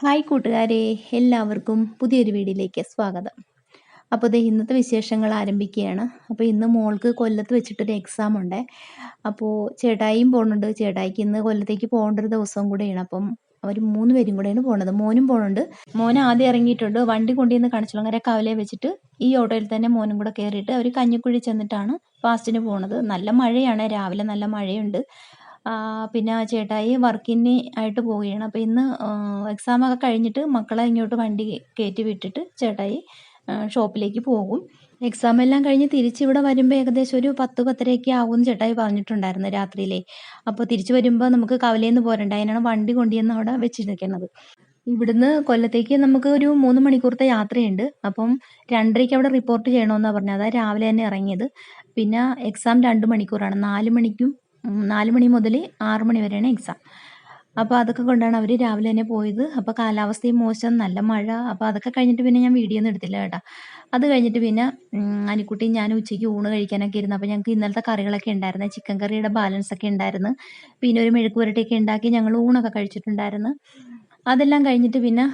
Hi കൂട്ടുകാരെ എല്ലാവർക്കും പുതിയൊരു വീഡിയോയിലേക്ക് സ്വാഗതം. അപ്പോൾ ഇത് ഇന്നത്തെ വിശേഷങ്ങൾ ആരംഭിക്കുകയാണ്. അപ്പോൾ ഇന്ന് മോൾക്ക് കൊല്ലത്ത് വെച്ചിട്ടൊരു എക്സാം ഉണ്ട്. അപ്പോൾ ചേട്ടായിയും പോകുന്നുണ്ട് ചേട്ടായിക്ക് ഇന്ന് കൊല്ലത്തേക്ക് പോകേണ്ട ഒരു ദിവസവും കൂടെയാണ്. അപ്പം അവർ മൂന്ന് പേരും കൂടെയാണ് പോകുന്നത് മോനും പോകുന്നുണ്ട് മോൻ ആദ്യം ഇറങ്ങിയിട്ടുണ്ട്. വണ്ടി കൊണ്ടുവന്ന് കണിച്ചുളങ്ങര കവലയെ വെച്ചിട്ട് ഈ ഓട്ടോയിൽ തന്നെ മോനും കൂടെ കയറിയിട്ട് അവർ കഞ്ഞിക്കുഴി ചെന്നിട്ടാണ് ഫാസ്റ്റിന് പോകുന്നത് നല്ല മഴയാണ്. രാവിലെ നല്ല മഴയുണ്ട്. പിന്നെ ചേട്ടായി വർക്കിന് ആയിട്ട് പോവുകയാണ്. അപ്പോൾ ഇന്ന് എക്സാമൊക്കെ കഴിഞ്ഞിട്ട് മക്കളെ ഇങ്ങോട്ട് വണ്ടി കയറ്റി വിട്ടിട്ട് ചേട്ടായി ഷോപ്പിലേക്ക് പോകും. എക്സാം എല്ലാം കഴിഞ്ഞ് തിരിച്ച് ഇവിടെ വരുമ്പോൾ ഏകദേശം ഒരു പത്ത് പത്തരയൊക്കെ ആവും ചേട്ടായി പറഞ്ഞിട്ടുണ്ടായിരുന്നു രാത്രിയിലെ. അപ്പോൾ തിരിച്ചു വരുമ്പോൾ നമുക്ക് കവലയിൽ നിന്ന് പോരണ്ട അതിനാണ് വണ്ടി കൊണ്ടുവന്ന് അവിടെ വെച്ചിരിക്കുന്നത്. ഇവിടുന്ന് കൊല്ലത്തേക്ക് നമുക്ക് ഒരു മൂന്ന് മണിക്കൂറത്തെ യാത്രയുണ്ട്. അപ്പം രണ്ടരയ്ക്ക് അവിടെ റിപ്പോർട്ട് ചെയ്യണമെന്നാണ് പറഞ്ഞത്. അതാ രാവിലെ തന്നെ ഇറങ്ങിയത്. പിന്നെ എക്സാം രണ്ട് മണിക്കൂറാണ്. നാല് മണിക്കും നാല് മണി മുതൽ ആറ് മണി വരെയാണ് എക്സാം അപ്പോൾ അതൊക്കെ കൊണ്ടാണ് അവർ രാവിലെ തന്നെ പോയത്. അപ്പോൾ കാലാവസ്ഥയും മോശം നല്ല മഴ. അപ്പോൾ അതൊക്കെ കഴിഞ്ഞിട്ട് പിന്നെ ഞാൻ വീഡിയോ ഒന്നും എടുത്തില്ല കേട്ടോ. അത് കഴിഞ്ഞിട്ട് പിന്നെ അനിക്കുട്ടിയും ഞാൻ ഉച്ചയ്ക്ക് ഊണ് കഴിക്കാനൊക്കെ ഇരുന്നു. അപ്പോൾ ഞങ്ങൾക്ക് ഇന്നലത്തെ കറികളൊക്കെ ഉണ്ടായിരുന്നു. ചിക്കൻ കറിയുടെ ബാലൻസ് ഒക്കെ ഉണ്ടായിരുന്നു. പിന്നെ ഒരു മെഴുക്ക് പുരട്ടിയൊക്കെ ഉണ്ടാക്കി ഞങ്ങൾ ഊണൊക്കെ കഴിച്ചിട്ടുണ്ടായിരുന്നു. അതെല്ലാം കഴിഞ്ഞിട്ട് പിന്നെ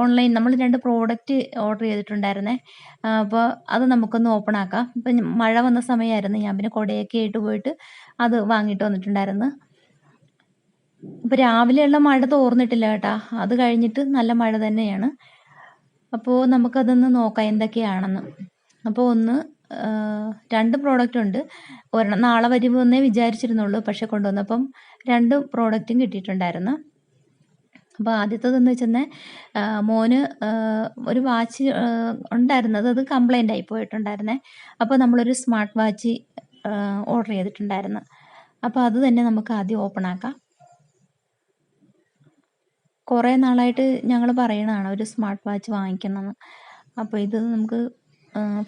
ഓൺലൈൻ നമ്മൾ രണ്ട് പ്രോഡക്റ്റ് ഓർഡർ ചെയ്തിട്ടുണ്ടായിരുന്നേ. അപ്പോൾ അത് നമുക്കൊന്ന് ഓപ്പൺ ആക്കാം. ഇപ്പം മഴ വന്ന സമയമായിരുന്നു. ഞാൻ പിന്നെ കുടയൊക്കെ ആയിട്ട് പോയിട്ട് അത് വാങ്ങിയിട്ട് വന്നിട്ടുണ്ടായിരുന്നു. അപ്പോൾ രാവിലെയുള്ള മഴ തോർന്നിട്ടില്ല കേട്ടാ. അത് കഴിഞ്ഞിട്ട് നല്ല മഴ തന്നെയാണ്. അപ്പോൾ നമുക്കതൊന്ന് നോക്കാം എന്തൊക്കെയാണെന്ന്. അപ്പോൾ ഒന്ന് രണ്ട് പ്രോഡക്റ്റ് ഉണ്ട്. ഒരെണ്ണം നാളെ വരുമെന്നേ വിചാരിച്ചിരുന്നുള്ളൂ. പക്ഷെ കൊണ്ടുവന്നപ്പം രണ്ട് പ്രോഡക്റ്റും കിട്ടിയിട്ടുണ്ടായിരുന്നു. അപ്പോൾ ആദ്യത്തേതെന്ന് വെച്ചെന്നാൽ മോന് ഒരു വാച്ച് ഉണ്ടായിരുന്നത് അത് കംപ്ലൈന്റ് ആയി പോയിട്ടുണ്ടായിരുന്നേ. അപ്പോൾ നമ്മളൊരു സ്മാർട്ട് വാച്ച് ഓർഡർ ചെയ്തിട്ടുണ്ടായിരുന്നു. അപ്പോൾ അത് തന്നെ നമുക്ക് ആദ്യം ഓപ്പൺ ആക്കാം. കുറേ നാളായിട്ട് ഞങ്ങൾ പറയണതാണ് ഒരു സ്മാർട്ട് വാച്ച് വാങ്ങിക്കണമെന്ന്. അപ്പോൾ ഇത് നമുക്ക്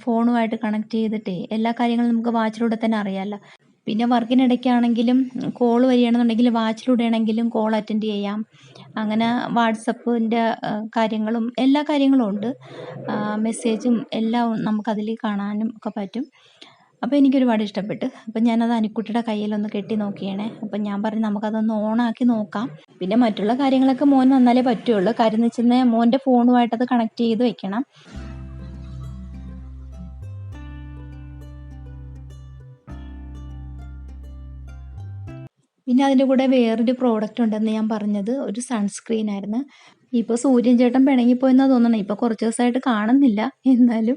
ഫോണുമായിട്ട് കണക്ട് ചെയ്തിട്ടേ എല്ലാ കാര്യങ്ങളും നമുക്ക് വാച്ചിലൂടെ തന്നെ അറിയാമല്ലോ പിന്നെ വർക്കിനിടയ്ക്കാണെങ്കിലും കോൾ വരികയാണെന്നുണ്ടെങ്കിൽ വാച്ചിലൂടെ ആണെങ്കിലും കോൾ അറ്റൻഡ് ചെയ്യാം. അങ്ങനെ വാട്സപ്പിന്റെ കാര്യങ്ങളും എല്ലാ കാര്യങ്ങളും ഉണ്ട്. മെസ്സേജും എല്ലാം നമുക്കതിൽ കാണാനും ഒക്കെ പറ്റും. അപ്പോൾ എനിക്കൊരുപാട് ഇഷ്ടപ്പെട്ട്. അപ്പം ഞാനത് അനിക്കുട്ടിയുടെ കയ്യിലൊന്ന് കെട്ടി നോക്കിയാണേ അപ്പം ഞാൻ പറഞ്ഞു നമുക്കതൊന്ന് ഓണാക്കി നോക്കാം. പിന്നെ മറ്റുള്ള കാര്യങ്ങളൊക്കെ മോൻ വന്നാലേ പറ്റുള്ളൂ. കാര്യം എന്ന് വെച്ചാൽ മോന്റെ ഫോണുമായിട്ടത് കണക്ട് ചെയ്ത് വെക്കണം. പിന്നെ അതിന്റെ കൂടെ വേറൊരു പ്രോഡക്റ്റ് ഉണ്ടെന്ന് ഞാൻ പറഞ്ഞത് ഒരു സൺസ്ക്രീൻ ആയിരുന്നു. ഇപ്പോൾ സൂര്യൻ ചേട്ടൻ പിണങ്ങിപ്പോയെന്നാണ് തോന്നണേ. ഇപ്പോൾ കുറച്ച് ദിവസമായിട്ട് കാണുന്നില്ല. എന്നാലും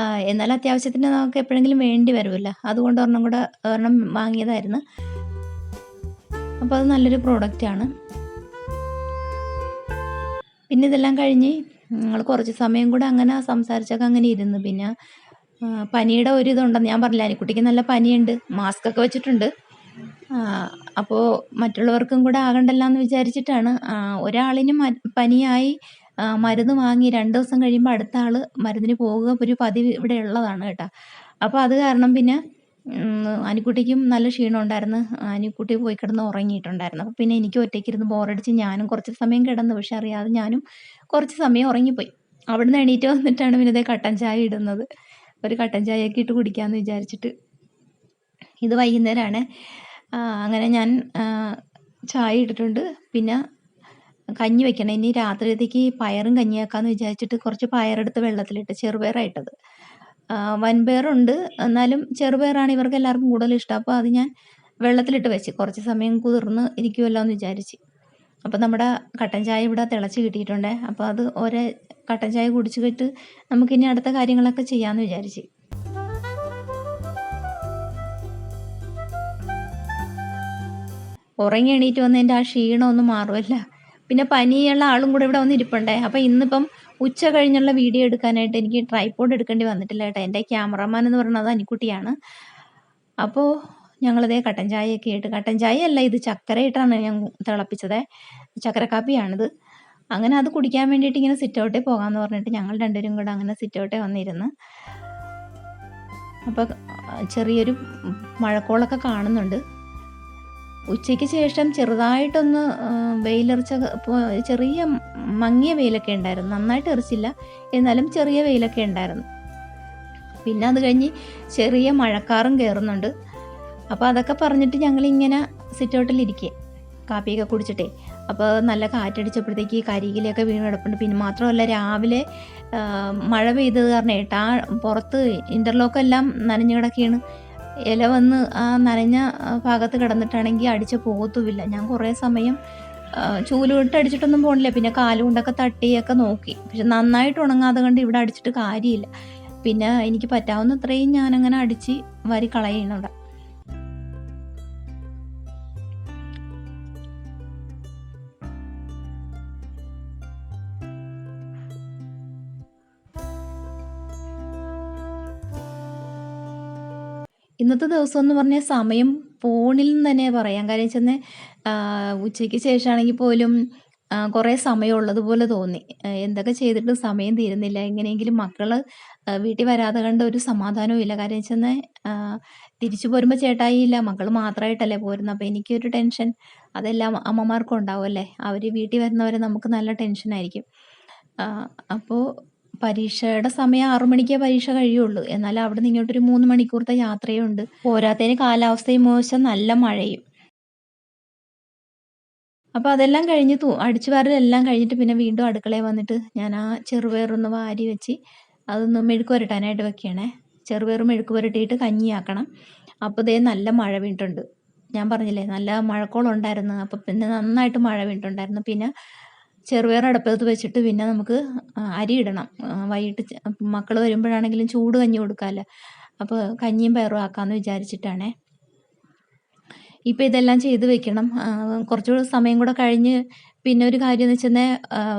ആ, എന്നാൽ അത്യാവശ്യത്തിന് നമുക്ക് എപ്പോഴെങ്കിലും വേണ്ടി വരുമല്ലോ അതുകൊണ്ട് ഒരെണ്ണം കൂടെ ഒരെണ്ണം വാങ്ങിയതായിരുന്നു. അപ്പോൾ അത് നല്ലൊരു പ്രോഡക്റ്റാണ് പിന്നെ ഇതെല്ലാം കഴിഞ്ഞ് ഞങ്ങൾ കുറച്ച് സമയം കൂടെ അങ്ങനെ സംസാരിച്ചൊക്കെ അങ്ങനെ ഇരുന്നു. പിന്നെ പനിയുടെ ഒരു ഇതുണ്ടെന്ന് ഞാൻ പറഞ്ഞില്ല അനിക്കുട്ടിക്ക് നല്ല പനിയുണ്ട്. മാസ്ക് ഒക്കെ വെച്ചിട്ടുണ്ട്. അപ്പോൾ മറ്റുള്ളവർക്കും കൂടെ ആകണ്ടല്ല എന്ന് വിചാരിച്ചിട്ടാണ് ഒരാളിനും പനിയായി മരുന്ന് വാങ്ങി രണ്ട് ദിവസം കഴിയുമ്പോൾ അടുത്ത ആൾ മരുന്നിന് പോവുക ഒരു പതിവ് ഇവിടെ ഉള്ളതാണ് കേട്ടോ. അപ്പോൾ അത് കാരണം പിന്നെ അനുക്കുട്ടിക്കും നല്ല ക്ഷീണം ഉണ്ടായിരുന്നു. അനിക്കുട്ടി പോയി കിടന്ന് ഉറങ്ങിയിട്ടുണ്ടായിരുന്നു. അപ്പോൾ പിന്നെ എനിക്ക് ഒറ്റയ്ക്കിരുന്ന് ബോറടിച്ച് ഞാനും കുറച്ച് സമയം കിടന്നു. പക്ഷെ അറിയാതെ ഞാനും കുറച്ച് സമയം ഉറങ്ങിപ്പോയി. അവിടുന്ന് എണീറ്റ് വന്നിട്ടാണ് പിന്നെ ഇതേ കട്ടൻ ചായ ഇടുന്നത്. ഒരു കട്ടൻ ചായയൊക്കെ ഇട്ട് കുടിക്കാമെന്ന് വിചാരിച്ചിട്ട്. ഇത് വൈകുന്നേരമാണ് അങ്ങനെ ഞാൻ ചായ ഇട്ടിട്ടുണ്ട്. പിന്നെ കഞ്ഞി വെക്കണം. ഇനി രാത്രിയത്തേക്ക് പയറും കഞ്ഞിയാക്കാന്ന് വിചാരിച്ചിട്ട് കുറച്ച് പയറെടുത്ത് വെള്ളത്തിലിട്ട് ചെറുപയറായിട്ടത്. വൻപയറുണ്ട്. എന്നാലും ചെറുപയറാണ് ഇവർക്ക് എല്ലാവർക്കും കൂടുതൽ ഇഷ്ടം. അപ്പോൾ അത് ഞാൻ വെള്ളത്തിലിട്ട് വെച്ച് കുറച്ച് സമയം കുതിർന്ന് ഇരിക്കുമല്ലോ എന്ന് വിചാരിച്ച്. അപ്പോൾ നമ്മുടെ കട്ടൻ ചായ ഇവിടെ തിളച്ച് കിട്ടിയിട്ടുണ്ട്. അപ്പോൾ അത് ഒരേ കട്ടൻ ചായ കുടിച്ചിട്ട് നമുക്കിനി അടുത്ത കാര്യങ്ങളൊക്കെ ചെയ്യാമെന്ന് വിചാരിച്ച്. ഉറങ്ങി എണീറ്റ് വന്നതിന്റെ ആ ക്ഷീണമൊന്നും മാറുമല്ല പിന്നെ പനിയുള്ള ആളും കൂടെ ഇവിടെ വന്ന് ഇരിപ്പുണ്ടേ അപ്പോൾ ഇന്നിപ്പം ഉച്ച കഴിഞ്ഞുള്ള വീഡിയോ എടുക്കാനായിട്ട് എനിക്ക് ട്രൈപോഡ് എടുക്കേണ്ടി വന്നിട്ടില്ല കേട്ടോ. എന്റെ ക്യാമറമാൻ എന്ന് പറയുന്നത് അനിക്കുട്ടിയാണ്. അപ്പോൾ ഞങ്ങളിതേ കട്ടൻ ചായയൊക്കെ ആയിട്ട് കട്ടൻ ചായ അല്ല ഇത് ചക്കര ഇട്ടാണ് ഞാൻ തിളപ്പിച്ചത്. ചക്കര കാപ്പിയാണിത് അങ്ങനെ അത് കുടിക്കാൻ വേണ്ടിയിട്ട് ഇങ്ങനെ സിറ്റൗട്ടേ പോകാമെന്ന് പറഞ്ഞിട്ട് ഞങ്ങൾ രണ്ടുപേരും കൂടെ അങ്ങനെ സിറ്റൗട്ടേ വന്നിരുന്ന്. അപ്പോൾ ചെറിയൊരു മഴക്കോളൊക്കെ കാണുന്നുണ്ട്. ഉച്ചയ്ക്ക് ശേഷം ചെറുതായിട്ടൊന്ന് വെയിലെറിച്ച ചെറിയ മങ്ങിയ വെയിലൊക്കെ ഉണ്ടായിരുന്നു. നന്നായിട്ട് എറിച്ചില്ല. എന്നാലും ചെറിയ വെയിലൊക്കെ ഉണ്ടായിരുന്നു. പിന്നെ അത് കഴിഞ്ഞ് ചെറിയ മഴക്കാറും കയറുന്നുണ്ട്. അപ്പോൾ അതൊക്കെ പറഞ്ഞിട്ട് ഞങ്ങളിങ്ങനെ സിറ്റൗട്ടിലിരിക്കുക കാപ്പിയൊക്കെ കുടിച്ചിട്ടേ. അപ്പോൾ നല്ല കാറ്റടിച്ചപ്പോഴത്തേക്ക് കരികിലൊക്കെ വീണ് കിടപ്പുണ്ട്. പിന്നെ മാത്രമല്ല രാവിലെ മഴ പെയ്തത് കാരണം ഏട്ടാ പുറത്ത് ഇന്റർലോക്കെല്ലാം നനഞ്ഞു കിടക്കുകയാണ് ഇല വന്ന് ആ നനഞ്ഞ ഭാഗത്ത് കിടന്നിട്ടാണെങ്കിൽ അടിച്ച് പോകത്തുമില്ല. ഞാൻ കുറേ സമയം ചൂലുകൊണ്ട് അടിച്ചിട്ടൊന്നും പോകണില്ല പിന്നെ കാലുകൊണ്ടൊക്കെ തട്ടിയൊക്കെ നോക്കി. പക്ഷെ നന്നായിട്ട് ഉണങ്ങാതെ കണ്ട് ഇവിടെ അടിച്ചിട്ട് കാര്യമില്ല. പിന്നെ എനിക്ക് പറ്റാവുന്ന പറ്റാവുന്നത്രയും ഞാനങ്ങനെ അടിച്ച് വരി കളയണം ഇന്നത്തെ ദിവസം എന്ന് പറഞ്ഞാൽ സമയം ഫോണിൽ നിന്ന് തന്നെ പറയാം. കാര്യം വെച്ചെന്ന് ഉച്ചയ്ക്ക് ശേഷമാണെങ്കിൽ പോലും കുറേ സമയം ഉള്ളതുപോലെ തോന്നി. എന്തൊക്കെ ചെയ്തിട്ടും സമയം തീരുന്നില്ല. എങ്ങനെയെങ്കിലും മക്കൾ വീട്ടിൽ വരാതെ കണ്ട ഒരു സമാധാനവും ഇല്ല. കാര്യം വെച്ചെന്ന് തിരിച്ചു പോരുമ്പോൾ ചേട്ടായില്ല മക്കൾ മാത്രമായിട്ടല്ലേ പോരുന്നത് അപ്പോൾ എനിക്കൊരു ടെൻഷൻ. അതെല്ലാം അമ്മമാർക്കും ഉണ്ടാവുമല്ലേ അവർ വീട്ടിൽ വരുന്നവരെ നമുക്ക് നല്ല ടെൻഷനായിരിക്കും അപ്പോൾ പരീക്ഷയുടെ സമയം ആറു മണിക്കേ പരീക്ഷ കഴിയുള്ളൂ. എന്നാൽ അവിടെ നിന്ന് ഇങ്ങോട്ടൊരു മൂന്ന് മണിക്കൂറത്തെ യാത്രയുണ്ട്. പോരാത്തതിന് കാലാവസ്ഥയും മോശം നല്ല മഴയും. അപ്പോൾ അതെല്ലാം കഴിഞ്ഞു തൂ അടിച്ചു കഴിഞ്ഞിട്ട് പിന്നെ വീണ്ടും അടുക്കളയിൽ വന്നിട്ട് ഞാൻ ആ ചെറുപയറൊന്ന് വാരി വെച്ച് അതൊന്ന് മെഴുക്ക് പുരട്ടാനായിട്ട് വെക്കണേ. ചെറുപയർ മെഴുക്ക് പുരട്ടിയിട്ട് കഞ്ഞിയാക്കണം. അപ്പോൾ ഇതേ നല്ല മഴ വീണിട്ടുണ്ട്. ഞാൻ പറഞ്ഞില്ലേ നല്ല മഴക്കോളുണ്ടായിരുന്നു. അപ്പോൾ പിന്നെ നന്നായിട്ട് മഴ വീണിട്ടുണ്ടായിരുന്നു. പിന്നെ ചെറുപയർ അടുപ്പത്ത് വെച്ചിട്ട് പിന്നെ നമുക്ക് അരി ഇടണം. വൈകിട്ട് മക്കൾ വരുമ്പോഴാണെങ്കിലും ചൂട് കഞ്ഞി കൊടുക്കാമല്ലോ അപ്പോൾ കഞ്ഞിയും പയറും ആക്കാമെന്ന് വിചാരിച്ചിട്ടാണേ. ഇപ്പം ഇതെല്ലാം ചെയ്ത് വെക്കണം. കുറച്ചുകൂടി സമയം കൂടെ കഴിഞ്ഞ് പിന്നെ ഒരു കാര്യം എന്ന് വെച്ചാൽ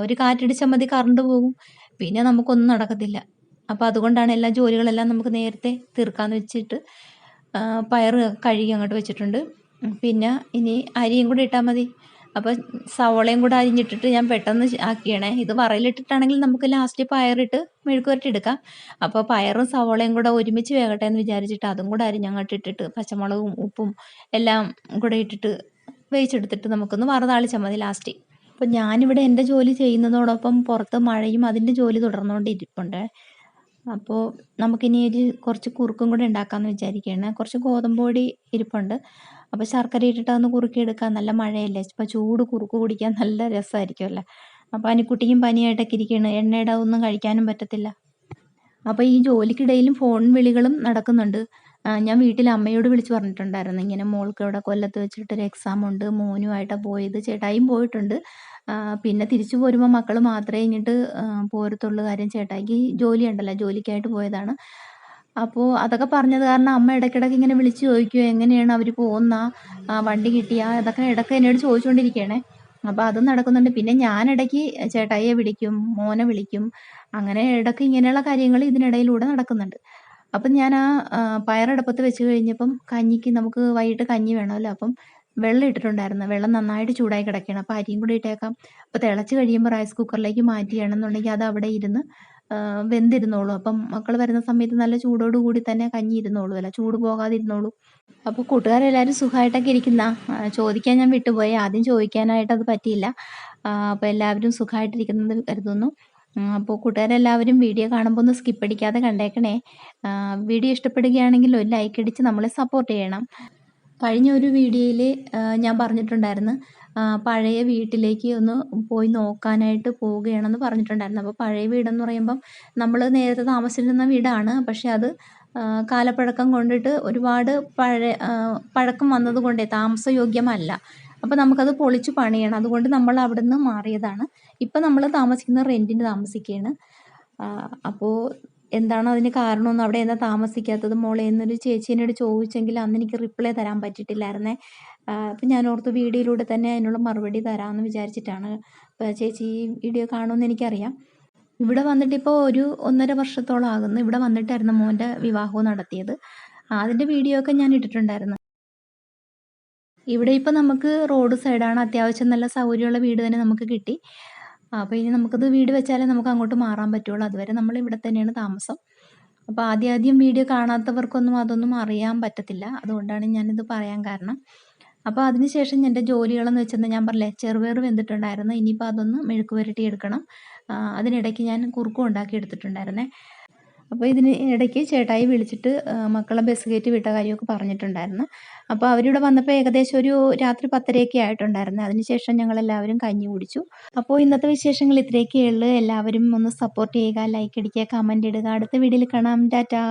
ഒരു കാറ്റടിച്ചാൽ മതി കറണ്ട് പോകും. പിന്നെ നമുക്കൊന്നും നടക്കത്തില്ല. അപ്പോൾ അതുകൊണ്ടാണ് എല്ലാ ജോലികളെല്ലാം നമുക്ക് നേരത്തെ തീർക്കാമെന്ന് വെച്ചിട്ട് പയർ കഴുകി അങ്ങോട്ട് വെച്ചിട്ടുണ്ട്. പിന്നെ ഇനി അരിയും കൂടി ഇട്ടാൽ മതി. അപ്പോൾ സവോളയും കൂടെ അരിഞ്ഞിട്ടിട്ട് ഞാൻ പെട്ടെന്ന് ആക്കിയണേ. ഇത് വറയിലിട്ടിട്ടാണെങ്കിൽ നമുക്ക് ലാസ്റ്റ് പയറിട്ട് മെഴുക്കുവരട്ടി എടുക്കാം. അപ്പോൾ പയറും സവോളയും കൂടെ ഒരുമിച്ച് വേകട്ടെ എന്ന് വിചാരിച്ചിട്ട് അതും കൂടെ അരിഞ്ഞങ്ങോട്ട് ഇട്ടിട്ട് പച്ചമുളകും ഉപ്പും എല്ലാം കൂടെ ഇട്ടിട്ട് വേവിച്ചെടുത്തിട്ട് നമുക്കൊന്ന് വറതാളിച്ചാൽ മതി ലാസ്റ്റ് അപ്പോൾ ഞാനിവിടെ എന്റെ ജോലി ചെയ്യുന്നതോടൊപ്പം പുറത്ത് മഴയും അതിന്റെ ജോലി തുടർന്നുകൊണ്ടിരിപ്പുണ്ട്. അപ്പോൾ നമുക്കിനി ഒരു കുറച്ച് കുറുക്കും കൂടെ ഉണ്ടാക്കാമെന്ന് വിചാരിക്കുകയാണ് കുറച്ച് ഗോതമ്പ് പൊടി ഇരിപ്പുണ്ട്. അപ്പോൾ ശർക്കര ഇട്ടിട്ട് അതൊന്ന് കുറുക്കിയെടുക്കാൻ നല്ല മഴയല്ലേ? ഇപ്പോൾ ചൂട് കുറുക്ക് കുടിക്കാൻ നല്ല രസമായിരിക്കുമല്ലോ അപ്പോൾ അനിക്കുട്ടിയും പനിയായിട്ടൊക്കെ ഇരിക്കുകയാണ് എണ്ണയുടെ ഒന്നും കഴിക്കാനും പറ്റത്തില്ല. അപ്പോൾ ഈ ജോലിക്കിടയിലും ഫോൺ വിളികളും നടക്കുന്നുണ്ട്. ഞാൻ വീട്ടിൽ അമ്മയോട് വിളിച്ച് പറഞ്ഞിട്ടുണ്ടായിരുന്നു. ഇങ്ങനെ മോൾക്ക് ഇവിടെ കൊല്ലത്ത് വെച്ചിട്ടൊരു എക്സാം ഉണ്ട്. മോനുമായിട്ടാണ് പോയത്. ചേട്ടായും പോയിട്ടുണ്ട്. പിന്നെ തിരിച്ചു പോരുമ്പോൾ മക്കൾ മാത്രമേ ഇങ്ങോട്ട് പോരത്തുള്ളൂ കാര്യം ചേട്ടായിക്ക് ജോലി ഉണ്ടല്ലോ ജോലിക്കായിട്ട് പോയതാണ്. അപ്പോൾ അതൊക്കെ പറഞ്ഞത് കാരണം അമ്മ ഇടയ്ക്കിടയ്ക്ക് ഇങ്ങനെ വിളിച്ച് ചോദിക്കുമോ എങ്ങനെയാണ് അവർ പോകുന്ന വണ്ടി കിട്ടിയാ? അതൊക്കെ ഇടയ്ക്ക് എന്നോട് ചോദിച്ചുകൊണ്ടിരിക്കുകയാണേ അപ്പോൾ അതും നടക്കുന്നുണ്ട്. പിന്നെ ഞാൻ ഇടയ്ക്ക് ചേട്ടായിയെ വിളിക്കും മോനെ വിളിക്കും. അങ്ങനെ ഇടയ്ക്ക് ഇങ്ങനെയുള്ള കാര്യങ്ങൾ ഇതിനിടയിലൂടെ നടക്കുന്നുണ്ട്. അപ്പം ഞാൻ ആ പയറടുപ്പത്ത് വെച്ച് കഴിഞ്ഞപ്പം കഞ്ഞിക്ക് നമുക്ക് വൈകിട്ട് കഞ്ഞി വേണമല്ലോ. അപ്പം വെള്ളം ഇട്ടിട്ടുണ്ടായിരുന്നു. വെള്ളം നന്നായിട്ട് ചൂടായി കിടക്കുകയാണ്. അപ്പോൾ അരിയും കൂടി ഇട്ടേക്കാം. അപ്പോൾ തിളച്ച് കഴിയുമ്പോൾ റൈസ് കുക്കറിലേക്ക് മാറ്റുകയാണെന്നുണ്ടെങ്കിൽ അത് അവിടെ ഇരുന്ന് വെന്തിരുന്നോളൂ. അപ്പം മക്കൾ വരുന്ന സമയത്ത് നല്ല ചൂടോട് കൂടി തന്നെ കഞ്ഞി ഇരുന്നോളൂ അല്ല ചൂട് പോകാതെ ഇരുന്നോളൂ അപ്പോൾ കൂട്ടുകാരെല്ലാവരും സുഖമായിട്ടൊക്കെ ഇരിക്കുന്ന. ചോദിക്കാൻ ഞാൻ വിട്ടുപോയി. ആദ്യം ചോദിക്കാനായിട്ട് അത് പറ്റിയില്ല. അപ്പോൾ എല്ലാവരും സുഖമായിട്ടിരിക്കുന്നത് കരുതുന്നു. അപ്പോൾ കൂട്ടുകാരെല്ലാവരും വീഡിയോ കാണുമ്പോൾ ഒന്ന് സ്കിപ്പ് അടിക്കാതെ കണ്ടേക്കണേ. വീഡിയോ ഇഷ്ടപ്പെടുകയാണെങ്കിൽ ഒരു ലൈക്ക് അടിച്ച് നമ്മളെ സപ്പോർട്ട് ചെയ്യണം. കഴിഞ്ഞ ഒരു വീഡിയോയിൽ ഞാൻ പറഞ്ഞിട്ടുണ്ടായിരുന്നു. പഴയ വീട്ടിലേക്ക് ഒന്ന് പോയി നോക്കാനായിട്ട് പോവുകയാണെന്ന് പറഞ്ഞിട്ടുണ്ടായിരുന്നു. അപ്പോൾ പഴയ വീടെന്ന് പറയുമ്പം നമ്മൾ നേരത്തെ താമസിച്ചിരുന്ന വീടാണ്. പക്ഷെ അത് കാലപ്പഴക്കം കൊണ്ടിട്ട് ഒരുപാട് പഴയ പഴക്കം വന്നത് കൊണ്ടേ താമസയോഗ്യമല്ല. അപ്പോൾ നമുക്കത് പൊളിച്ച് പണിയണം. അതുകൊണ്ട് നമ്മൾ അവിടെ നിന്ന് മാറിയതാണ്. ഇപ്പം നമ്മൾ താമസിക്കുന്ന റെന്റിന് താമസിക്കുകയാണ്. അപ്പോൾ എന്താണ് അതിന് കാരണമെന്ന് അവിടെ എന്താ താമസിക്കാത്തത്? മോളെ എന്നൊരു ചേച്ചി എന്നോട് ചോദിച്ചെങ്കിൽ അന്ന് എനിക്ക് റിപ്ലൈ തരാൻ പറ്റിയിട്ടില്ലായിരുന്നേ അപ്പം ഞാൻ ഓർത്ത് വീഡിയോയിലൂടെ തന്നെ അതിനുള്ള മറുപടി തരാമെന്ന് വിചാരിച്ചിട്ടാണ്. ചേച്ചി ഈ വീഡിയോ കാണുമെന്ന് എനിക്കറിയാം. ഇവിടെ വന്നിട്ട് ഇപ്പോൾ ഒരു ഒന്നര വർഷത്തോളം ആകുന്നു. ഇവിടെ വന്നിട്ടായിരുന്നു മോന്റെ വിവാഹവും നടത്തിയത്. അതിന്റെ വീഡിയോ ഒക്കെ ഞാൻ ഇട്ടിട്ടുണ്ടായിരുന്നു. ഇവിടെ ഇപ്പം നമുക്ക് റോഡ് സൈഡാണ് അത്യാവശ്യം നല്ല സൗകര്യമുള്ള വീട് തന്നെ നമുക്ക് കിട്ടി. അപ്പോൾ ഇനി നമുക്കത് വീട് വെച്ചാലേ നമുക്ക് അങ്ങോട്ട് മാറാൻ പറ്റുള്ളൂ. അതുവരെ നമ്മൾ ഇവിടെ തന്നെയാണ് താമസം. അപ്പോൾ ആദ്യം ആദ്യം വീഡിയോ കാണാത്തവർക്കൊന്നും അതൊന്നും അറിയാൻ പറ്റത്തില്ല. അതുകൊണ്ടാണ് ഞാനിത് പറയാൻ കാരണം. അപ്പോൾ അതിനുശേഷം എന്റെ ജോലികളെന്ന് വെച്ചാൽ ഞാൻ പറഞ്ഞില്ലേ ചെറുപയർ വെന്തിട്ടുണ്ടായിരുന്നു. ഇനിയിപ്പോൾ അതൊന്ന് മെഴുക്ക് പുരട്ടി എടുക്കണം അതിനിടയ്ക്ക് ഞാൻ കുറുക്കും ഉണ്ടാക്കി എടുത്തിട്ടുണ്ടായിരുന്നേ. അപ്പോൾ ഇതിന് ഇടയ്ക്ക് ചേട്ടായി വിളിച്ചിട്ട് മക്കളെ ബസ് കയറ്റി വിട്ട കാര്യമൊക്കെ പറഞ്ഞിട്ടുണ്ടായിരുന്നു. അപ്പോൾ അവരിവിടെ വന്നപ്പോൾ ഏകദേശം ഒരു രാത്രി പത്തരയൊക്കെ ആയിട്ടുണ്ടായിരുന്നു. അതിനുശേഷം ഞങ്ങൾ എല്ലാവരും കഞ്ഞി കുടിച്ചു. അപ്പോൾ ഇന്നത്തെ വിശേഷങ്ങൾ ഇത്രയൊക്കെ ഉള്ളൂ. എല്ലാവരും ഒന്ന് സപ്പോർട്ട് ചെയ്യുക ലൈക്ക് അടിക്കുക കമന്റ് ഇടുക. അടുത്ത വീഡിയോയിൽ കാണാം. ടാറ്റാ.